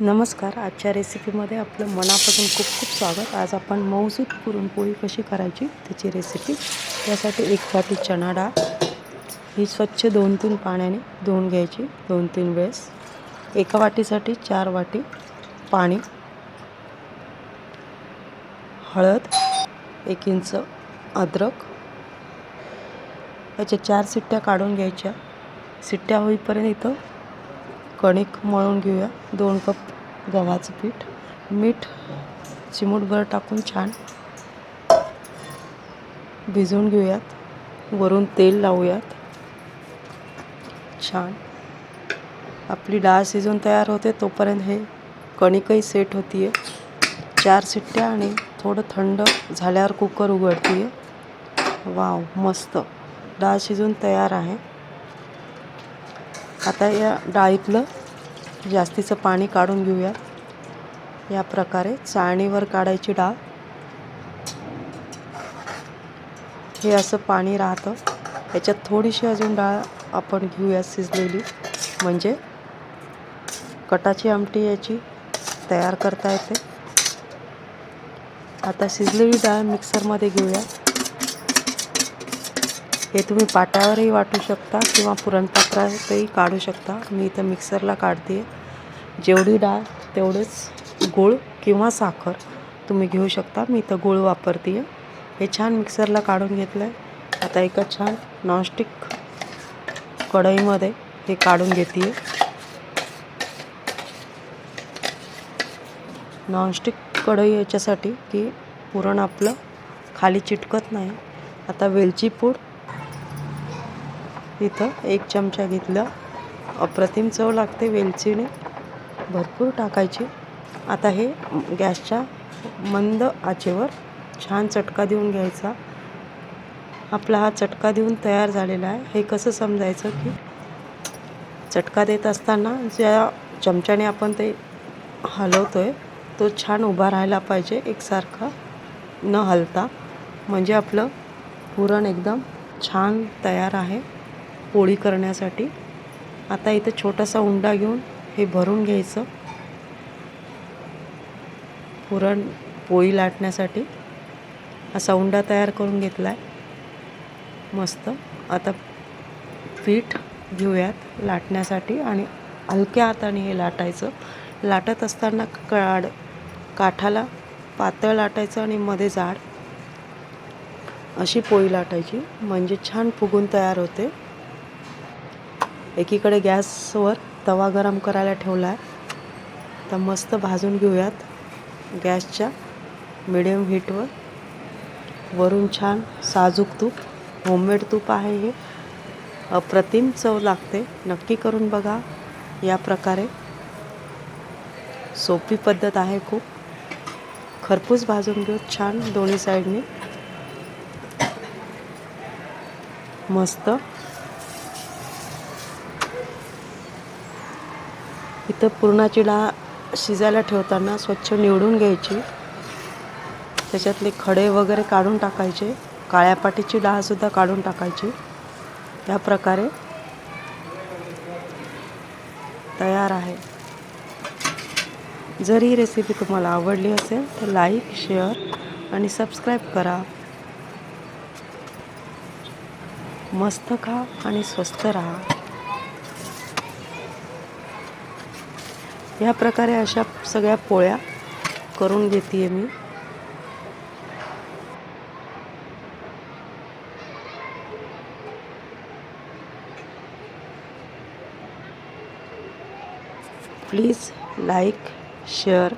नमस्कार. आजच्या रेसिपीमध्ये आपलं मनापासून खूप खूप स्वागत. आज आपण मौजूद पुरणपोळी कशी करायची त्याची रेसिपी त्यासाठी एक वाटी चणा डाळ. ही स्वच्छ दोन तीन पाण्याने धुवून घ्यायची. दोन तीन वेळेस. एका वाटीसाठी चार वाटी पाणी. हळद. एक इंच अद्रक. याच्या चार सिट्ट्या काढून घ्यायच्या. सिट्ट्या होईपर्यंत इथं कणिक मळून घेऊया. दोन कप गव्हाचं पीठ मीठ चिमूटभर टाकून छान भिजवून घेऊयात. वरून तेल लावूयात. छान. आपली डाळ शिजून तयार होते तोपर्यंत हे कणिकही सेट होती आहे चार शिट्ट्या आणि थोडं थंड झाल्यावर कुकर उघडते आहे वाव मस्त. डाळ शिजून तयार आहे. आता या डाळीतलं जास्तीचं पाणी काढून घेऊया. या प्रकारे चाळणीवर काढायची डाळ. हे असं पाणी राहतं. याच्यात थोडीशी अजून डाळ आपण घेऊया शिजलेली. म्हणजे कटाची आमटी याची तयार करता येते. आता शिजलेली डाळ मिक्सरमध्ये घेऊया. हे तुम्ही पाटावरही वाटू शकता किंवा पुरणपात्रातही काढू शकता. मी इथं मिक्सरला काढते. जेवढी डाळ तेवढंच गूळ किंवा साखर तुम्ही घेऊ शकता. मी इथं गूळ वापरते हे छान मिक्सरला काढून घेतलं आहे आता एका छान नॉनस्टिक कढईमध्ये हे काढून घेते नॉनस्टिक कढई याच्यासाठी की पुरण आपलं खाली चिटकत नाही. आता वेलची पूड इथं एक चमचा घेतला. अप्रतिम चव लागते वेलचीने. भरपूर टाकायची. आता हे गॅसच्या मंद आचेवर छान चटका देऊन घ्यायचा. आपला हा चटका देऊन तयार झालेला आहे. हे कसं समजायचं की चटका देत असताना ज्या चमच्याने आपण ते हलवतो आहे तो छान उभा राहायला पाहिजे. एकसारखा न हलता. म्हणजे आपलं पुरण एकदम छान तयार आहे. पोळी करण्यासाठी. आता इथं छोटासा उंडा घेऊन हे भरून घ्यायचं. पुरण पोळी लाटण्यासाठी असा उंडा तयार करून घेतला आहे मस्त. आता पीठ घेऊयात लाटण्यासाठी आणि हलक्या हाताने हे लाटायचं. लाटत असताना काड काठाला पातळ लाटायचं आणि मध्ये जाड अशी पोळी लाटायची. म्हणजे छान फुगून तयार होते. एकीकडे गॅसवर तवा गरम करायला ठेवला आहे. तर मस्त भाजून घेऊयात गॅसच्या मिडियम हीटवर वरून छान साजूक तूप होममेड तूप आहे हे. अप्रतिम चव लागते. नक्की करून बघा. या प्रकारे. सोपी पद्धत आहे खूप. खरपूस भाजून घेऊ छान दोन्ही साईडनी मस्त. इथं पुरणाची डाळ शिजायला ठेवताना स्वच्छ निवडून घ्यायची. त्याच्यातले खडे वगैरे काढून टाकायचे. काळ्या पाटीची डाळसुद्धा काढून टाकायची. या प्रकारे तयार आहे. जर ही रेसिपी तुम्हाला आवडली असेल तर लाईक शेअर आणि सबस्क्राईब करा. मस्त खा आणि स्वस्त राहा. ह्या प्रकारे अशा सगळ्या पोळ्या करून घेते मी. Please like share